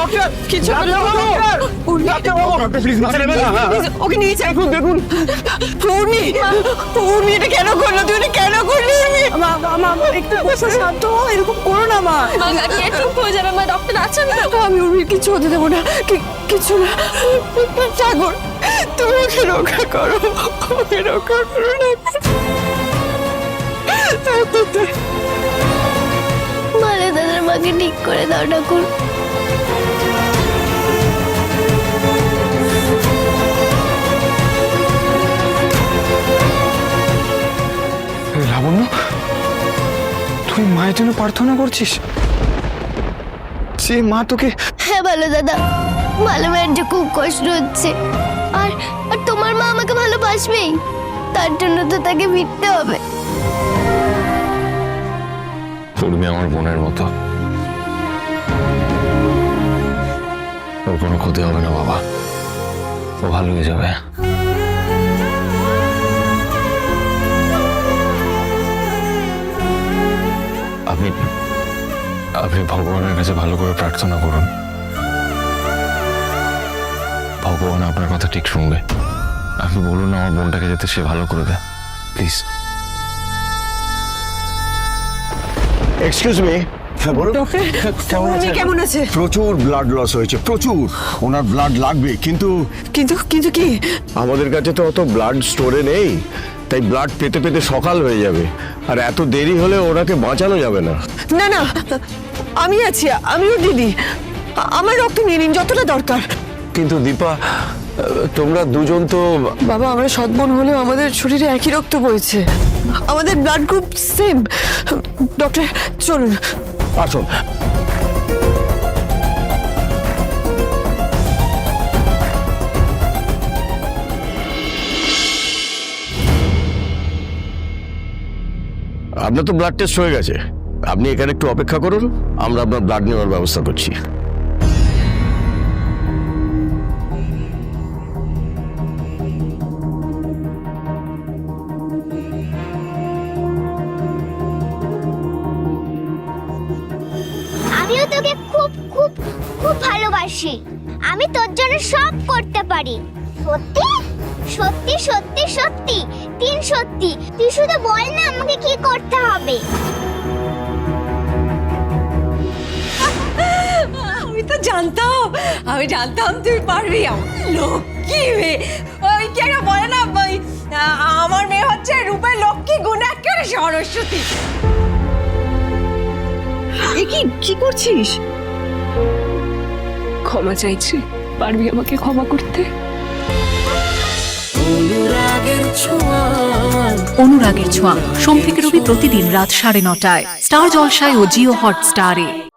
Doctor কিছু ওকে নিয়ে যাই। দেখুন দেখুন। উর্মি উর্মি এটা কেন করল? তুই এটা কেন করলি? মা মা একটু বসে শান্ত এরকম করো না মা। একটু হয়ে যাবে মা ডক্টর আছেন আমি উর্মির কিছু হতে দেবো না কি- কিছু না। সাগর তুমি ওকে রক্ষা করো। ওকে রক্ষা করো না। মালে দাদার মাকে ঠিক করে দাও ঠাকুর। লাবণ্য তুই মায়ের জন্য প্রার্থনা করছিস? সে মা তোকে হ্যাঁ ভালো দাদা। ভালো মায়ের যে খুব কষ্ট হচ্ছে। আর আর তোমার মা আমাকে ভালোবাসবেই। তার জন্য তো তাকে ফিরতে হবে। উর্মি আমার বোনের মতো। ওর কোনো ক্ষতি হবে না, বাবা। ও ভালো হয়ে যাবে। আপনি আপনি ভগবানের কাছে ভালো করে প্রার্থনা করুন। ভগবান আপনার কথা ঠিক শুনবে। আপনি বলুন আমার বোনটাকে যাতে সে ভালো করে দেয়। প্লিজ। এক্সকিউজ মি হ্যাঁ বলুন। কেমন আছে? প্রচুর ব্লাড লস হয়েছে প্রচুর। ওনার ব্লাড লাগবে কিন্তু কিন্তু কিন্তু কি? আমাদের কাছে তো অত ব্লাড স্টোরে নেই তাই ব্লাড পেতে পেতে সকাল হয়ে যাবে। আর এত দেরি হলে ওনাকে বাঁচানো যাবে না। না না আমি আছি আমিও দিদি। আমার রক্ত নিয়ে নিন যতটা দরকার। কিন্তু দীপা তোমরা দুজন তো বাবা আমরা সৎবোন হলেও আমাদের শরীরে একই রক্ত বইছে। আমাদের ব্লাড গ্রুপ সেম ডক্টর চলুন। আসুন। আপনার তো ব্লাড টেস্ট হয়ে গেছে। আপনি এখানে একটু অপেক্ষা করুন, আমরা আপনার ব্লাড নেওয়ার ব্যবস্থা করছি। আমিও তোকে খুব খুব খুব ভালোবাসি। আমি তোর জন্য সব করতে পারি। সত্যি? সত্যি সত্যি সত্যি। তিন সত্যি। তুই শুধু বল না আমাকে কি করতে হবে। আমি তো জানতাম, আমি জানতাম তুই পারবি। লক্ষ্মী মেয়ে। ওই কি একটা বলে না আমার মেয়ে হচ্ছে রূপের লক্ষ্মী গুণ একেবারে সরস্বতী। এ কি কি করছিস? ক্ষমা চাইছি পারবি আমাকে ক্ষমা করতে? অনুরাগের ছোঁয়া। সোম থেকে রবি প্রতিদিন রাত সাড়ে নটায়। স্টার জলসায় ও জিও হটস্টারে।